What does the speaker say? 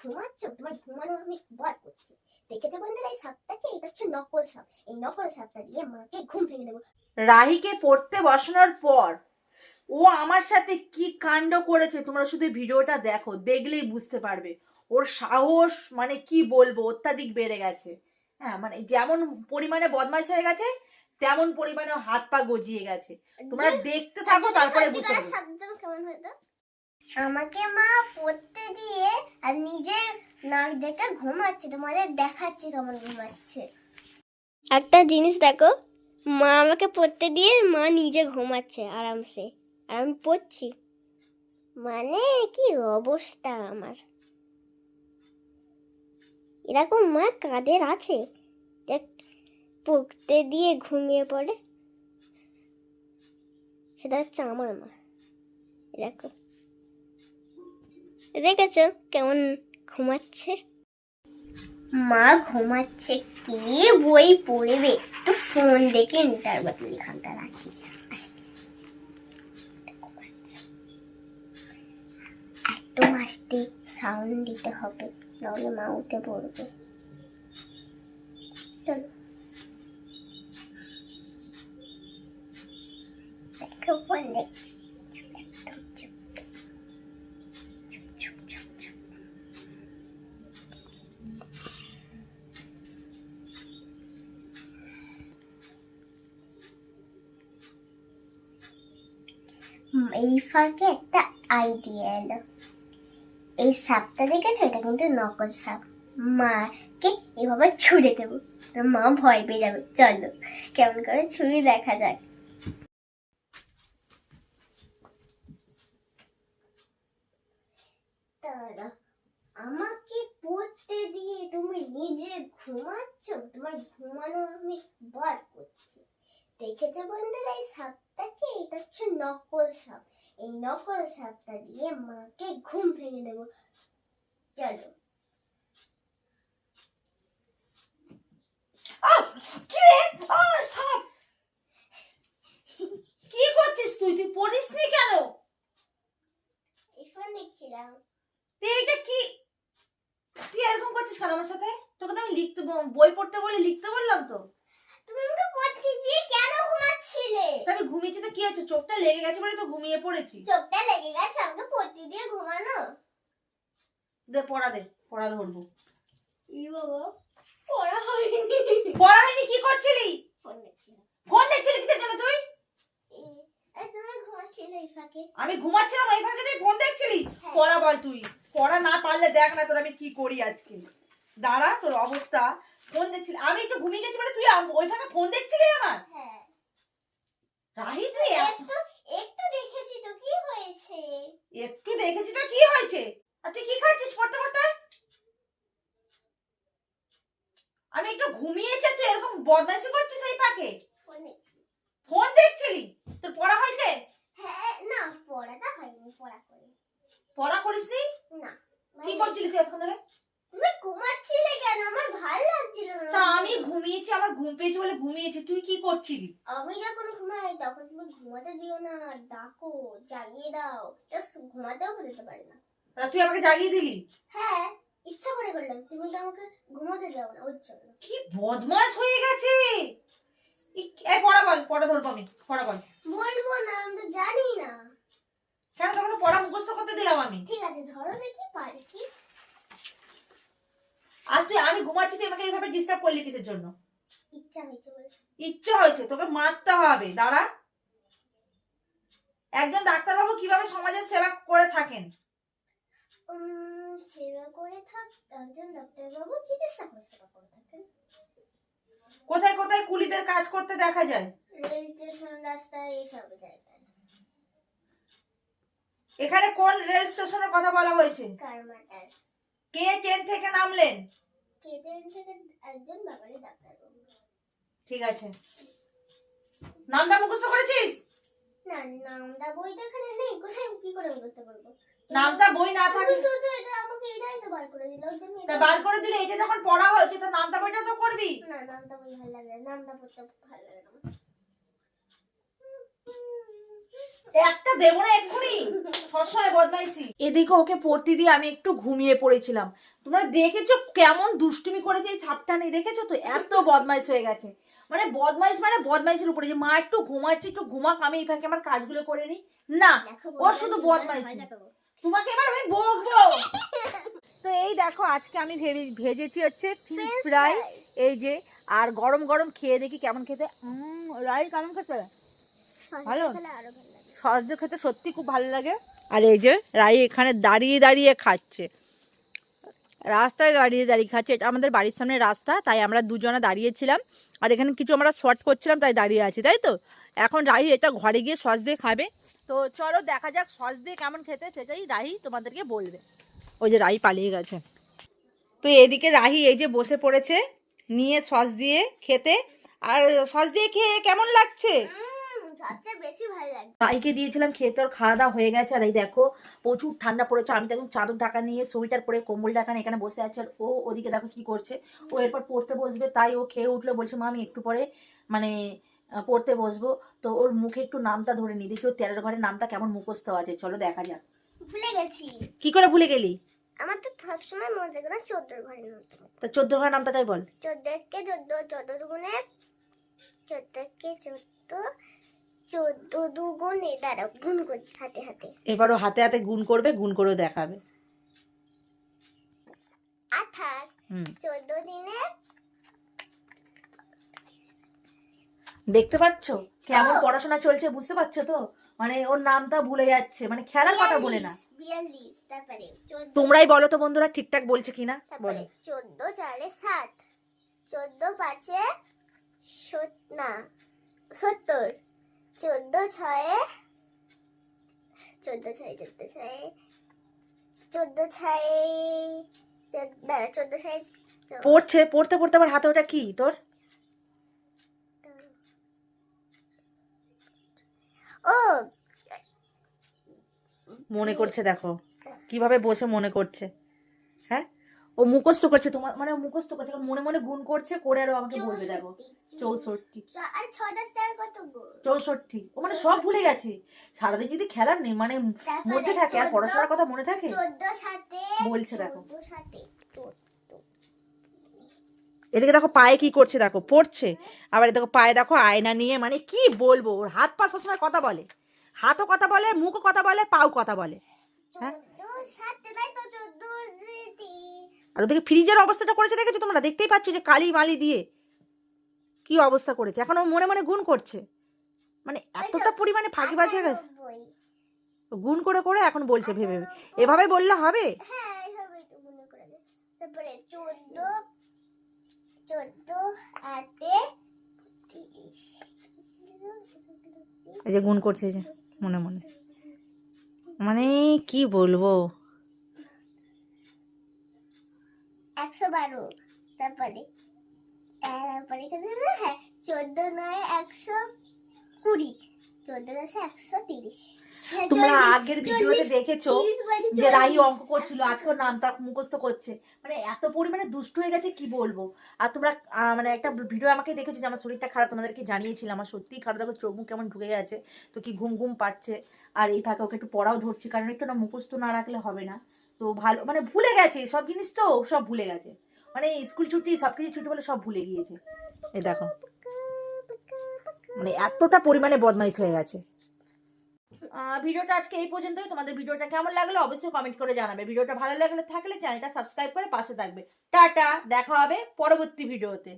ঘুমাচ্ছ? তোমার ঘুমানো আমি বার করছি। দেখেছ বন্ধুরা এই সাপটাকে এটা হচ্ছে নকল সাপ। এই নকল সাপটা দিয়ে মাকে ঘুম ভেঙে দেবো। রাহিকে পড়তে বসানোর পর ও আমার সাথে কি কাণ্ড করেছে তোমরা শুধু ভিডিওটা দেখো দেখলেই বুঝতে পারবে। ওর সাহস মানে কি বলব অত্যাধিক বেড়ে গেছে। হ্যাঁ মানে যেমন পরিমাণে বদমাশ হয়ে গেছে তেমন পরিমাণে হাত পা গজিয়ে গেছে। তোমরা দেখতে থাকো তারপরে বুঝতে পারবে। আমাকে মা পড়তে দিয়ে আর নিজে নাক দেখে ঘুমাচ্ছে, তোমাদের দেখাচ্ছি কেমন ঘুমাচ্ছে। একটা জিনিস দেখো, মা আমাকে পড়তে দিয়ে মা নিজে ঘুমাচ্ছে আরামসে, আর আমি পড়ছি। মানে কি অবস্থা আমার? এরকম মা কাদের আছে পড়তে দিয়ে ঘুমিয়ে পড়ে? সেটা হচ্ছে আমার মা। দেখো দেখেছ কেমন ঘুমাচ্ছে? মা ঘুমাচ্ছে, কি বই পড়বে? একটু ফোন দেখে ইন্টার বদলি খানটা রাখি। এত আস্তে সাউন্ড দিতে হবে, নাহলে মা উঠে পড়বে। চলো। দেখো ফোন দেখছি। এই ফাঁকে একটা আইডিয়া এলো। এই সাপটা দেখেছ? এটা কিন্তু নকল সাপ। মাকে এভাবে ছুঁড়ে দেবো। মা ভয় পেয়ে যাবে। চলো, কেমন করে ছুরি দেখা যাক। আমাকে পড়তে দিয়ে তুমি নিজে ঘুমাচ্ছ? তোমার ঘুমানো আমি বার করছি। দেখেছ বন্ধুরা এই সাপটাকে এটা হচ্ছে নকল সাপ। এই নকল সাপটা দিয়ে মাকে ঘুম ভেঙে দেবো। চলো! কি? করছিস তুই? তুই পড়িসনি কেন? ফোন দেখছিলাম। কি? তুই এরকম করছিস কেন আমার সাথে? তোকে তো আমি লিখতে বই পড়তে বলে লিখতে বললাম তো। তুমি আমাকে পড়তে দিয়ে কেন ঘুমাচ্ছিলে? আমি ঘুমিয়েছি তো কি আছে চোখটা লেগে গেছে বলে তো ঘুমিয়ে পড়েছি। চোখটা লেগে গেছে আমাকে পড়তে দিয়ে ঘুমানো। দে পড়া দে পড়া ধরবো। ই বাবা পড়া হয়নি। পড়া হয়নি কি করছিলি? ফোন দেখছিলাম ফোন দেখছিলি কিসের জন্য তুই? এই- এই এই আমি ঘুমাচ্ছিলাম ওই ফাঁকে তুই ফোন দেখছিলি? হ্যাঁ। পড়া বল তুই। পড়া না পারলে দেখ না তোর আমি কি করি আজকে। দাঁড়া তোর অবস্থা। ফোন দেখছিলি? আমি একটু ঘুমিয়ে গেছি বলে তুই ওই ফাঁকে ফোন দেখছিলি আমার? হ্যাঁ। রাহি তুই একটু একটু দেখেছি তো কি হয়েছে? একটু দেখেছি তো কি হয়েছে? আর তুই কি খাচ্ছিস পড়তে পড়তে? আমি একটু ঘুমিয়েছি তুই এরকম বদমাইশি করছিস এই ফাঁকে ফোন দেখছিলি? তোর পড়া হয়েছে? হ্যাঁ না পড়াটা হয়নি পড়া করে পড়া করিসনি? না। কি মানে করছিলি তুই এতক্ষণ ধরে? কেন? আমার ভালো লাগছিল না। তা আমি ঘুমিয়েছি আমার ঘুম পেয়েছি বলে ঘুমিয়েছি। তুই কি করছিলি? আমি যখন ঘুমাই তখন তুমি ঘুমাতে দিও না ডাকো জাগিয়ে দাও। তা ঘুমাতেও দিতে পারে না। তা তুই আমাকে জাগিয়ে দিলি? হ্যাঁ ইচ্ছা করে করলাম। তুমি তো আমাকে ঘুমাতে দাও না ওর জন্য। কি বদমাস হয়ে গেছে! এই পড়া বল পড়া ধরবো আমি। পড়া বল। বলব না আমি তো জানি না। কেন তোকে তো পড়া মুখস্থ করতে দিলাম আমি। ঠিক আছে ধরো দেখি পারে কি? আর তুই আমি ঘুমাচ্ছি তুই আমাকে এইভাবে ডিস্টার্ব করলি কিসের জন্য? ইচ্ছা হয়েছে ইচ্ছে হয়েছে তোকে মারতে হবে দাঁড়া। একজন ডাক্তারবাবু কীভাবে সমাজের সেবা করে থাকেন? সেবা করে থাক একজন ডাক্তারবাবু চিকিৎসা করে সেবা করে থাকেন। কোথায় কোথায় কুলিদের কাজ করতে দেখা যায়? রেল স্টেশন রাস্তায় এইসব জায়গায়। এখানে কোন রেল স্টেশনের কথা বলা হয়েছে? কারমাটার কে ট্রেন থেকে নামলেন? কেটেন থেকে একজন বাঙালি ডাক্তারবাবু ঠিক আছে। নামটা মুখস্থ করেছিস? না নামটা বইটা এখানে নেই। কোথায় কি করে মুখস্থ করব? নামটা বই না থাকে শুধু এটা আমাকে এটাই তো বার করে দিল জন্য তা এটা- বার করে দিলে এটা যখন পড়া হয়েছে তো নামটা বইটা তো করবি? না নামটা বই ভালো লাগে নামটা পড়তে ভালো লাগে না। একটা দেবো না এক্ষুনি। সবসময় বদমাইশি। এদিকে ওকে পড়তে দিয়ে আমি একটু ঘুমিয়ে পড়েছিলাম। তোমরা দেখেছ কেমন দুষ্টুমি করেছে এই সাপটা নেই দেখেছ তো? এত বদমাইশ হয়ে গেছে। মানে বদমাইশ মানে বদমাইশের উপরে। যে মা একটু ঘুমাচ্ছে একটু ঘুমাক আমি এই ফাঁকে আমার কাজগুলো করে নিই। না ওর শুধু বদমাইশি। তোমাকে এবার আমি বকবো। তো এই দেখো আজকে আমি ভেবে ভেজেছি হচ্ছে ফিশ ফ্রাই এই যে আর গরম গরম খেয়ে দেখি কেমন খেতে। রাই কেমন খেতে ভালো? সস দিয়ে খেতে সত্যি খুব ভালো লাগে। আর এই যে রাই এখানে দাঁড়িয়ে দাঁড়িয়ে খাচ্ছে। রাস্তায় দাঁড়িয়ে দাঁড়িয়ে খাচ্ছে। এটা আমাদের বাড়ির সামনে রাস্তা, তাই আমরা দুজনে দাঁড়িয়েছিলাম। আর এখানে কিছু আমরা শর্ট করছিলাম, তাই দাঁড়িয়ে আছি, তাই তো? এখন রাহি এটা ঘরে গিয়ে সস দিয়ে খাবে। তো চলো দেখা যাক সস দিয়ে কেমন খেতে, সেটাই রাহি তোমাদেরকে বলবে। ওই যে রাহি পালিয়ে গেছে। তো এদিকে রাহি এই যে বসে পড়েছে, নিয়ে সস দিয়ে খেতে। আর সস দিয়ে খেয়ে কেমন লাগছে? সবচেয়ে বেশি ভালো লাগে রাইকে দিয়েছিলাম খেয়ে তোর খাওয়া দাওয়া হয়ে গেছে। আর এই দেখো প্রচুর ঠান্ডা পড়েছে। আমি তো এখন চাদর ঢাকা নিয়ে সোয়েটার পরে কম্বল ঢাকা নিয়ে এখানে বসে আছে। আর ও ওদিকে দেখো কি করছে। ও এরপর পড়তে বসবে। তাই ও খেয়ে উঠলে। বলছে মা আমি একটু পরে মানে পড়তে বসবো। তো ওর মুখে একটু নামটা ধরে নি। দেখি ওর তেরোর ঘরের নামটা কেমন মুখস্থ আছে। চলো দেখা যাক। ভুলে গেছি। কি করে ভুলে গেলি? আমার তো সবসময় মনে থাকে না চোদ্দোর ঘরের মতো তা চোদ্দ ঘরের নামটা তাই বল। চোদ্দকে চোদ্দ? চোদ্দ দুগুণে চোদ্দকে চোদ্দ? চোদ্দ দুগুণে দাঁড়া গুণ করছি হাতে হাতে। এবারও হাতে হাতে গুণ করবে গুণ করেও দেখাবে। আঠাশ হুম। চোদ্দ দিনে দেখতে পাচ্ছ? কেমন পড়াশোনা চলছে বুঝতে পারছ তো? মানে ওর নামটা ভুলে যাচ্ছে মানে খেলার কথা বলে না। বিয়াল্লিশ তারপরে চোদ্দ। তোমরাই বলো তো বন্ধুরা ঠিকঠাক বলছে কিনা? তারপরে বলো। চোদ্দ চারে সাত চোদ্দ পাঁচে সত- না সত্তর। চোদ্দ ছয়ে চোদ্দ ছয় চোদ্দ ছয়ে চোদ্দ ছয় দাঁড়া, চোদ্দ ছয় পড়ছে পড়তে পড়তে আবার হাতে ওটা কি? তোর? ও! মনে করছে দেখো। কীভাবে বসে মনে করছে। ও মুখস্থ করছে তোমার মানে ও মুখস্থ করছে মনে মনে গুণ করছে করে আরও আমাকে বলবে দেখো। চৌষট্টি। চৌষট্টি। ও মানে সব ভুলে গেছে। সারাদিন যদি খেলার নেই মানে মধ্যে থাকে আর পড়াশোনার কথা মনে থাকে? বলছে দেখো। এদিকে দেখো পায়ে কি করছে দেখো পড়ছে। আবার দেখো পায়ে দেখো আয়না নিয়ে মানে কি বলব? ওর হাত পা সবসময় কথা বলে। হাতও কথা বলে মুখও কথা বলে পাও কথা বলে। হ্যাঁ? চোদ্দ সাথে তাই তো চোদ্দ স্মৃতি। আর ওদিকে ফ্রিজের অবস্থাটা করেছে দেখেছ তোমরা? দেখতেই পাচ্ছ যে কালি মালি দিয়ে কি অবস্থা করেছে। এখন ও মনে মনে গুণ করছে। মানে এতটা পরিমাণে ফাঁকিবাজ হয়ে গেছে। গুণ করে করে এখন বলছে ভেবে ভেবে। এভাবে বললে হবে? হ্যাঁ তারপরে চোদ্দ চোদ্দ আটে এই যে গুণ করছে এই যে মনে মনে। মানে কি বলব? একশো বারো। তারপরে তারপরে হ্যাঁ চোদ্দ নয় একশো কুড়ি। চোদ্দ দশে একশো তিরিশ। হ্যাঁ, তোমরা আগের ভিডিওতে দেখেছ যে রাই অঙ্ক করছিল আজকে ওর নামটা মুখস্থ করছে। মানে এত পরিমাণে দুষ্ট হয়ে গেছে কি বলব? আর তোমরা মানে একটা ভিডিও আমাকে দেখেছ যে আমার শরীরটা খারাপ তোমাদেরকে জানিয়েছিলাম। আমার সত্যিই খারাপ দেখো চোখ মুখ কেমন ঢুকে গেছে তো কি ঘুম ঘুম পাচ্ছে। আর এই ফাঁকে ওকে একটু পড়াও ধরছি কারণ একটু না মুখস্থ না রাখলে হবে না। তো ভালো মানে ভুলে গেছে সব জিনিস তো, সব ভুলে গেছে। মানে স্কুল ছুটি, সব কিছু ছুটি বলে সব ভুলে গিয়েছে। এই দেখো। মানে এতটা পরিমাণে বদমাইশ হয়ে গেছে। ভিডিওটা আজকে এই পর্যন্তই। তোমাদের ভিডিওটা কেমন লাগল অবশ্যই কমেন্ট করে জানাবে। ভিডিওটা ভালো লাগলে থাকলে চ্যানেলটা সাবস্ক্রাইব করে পাশে থাকবে। টাটা, দেখা হবে পরবর্তী ভিডিওতে।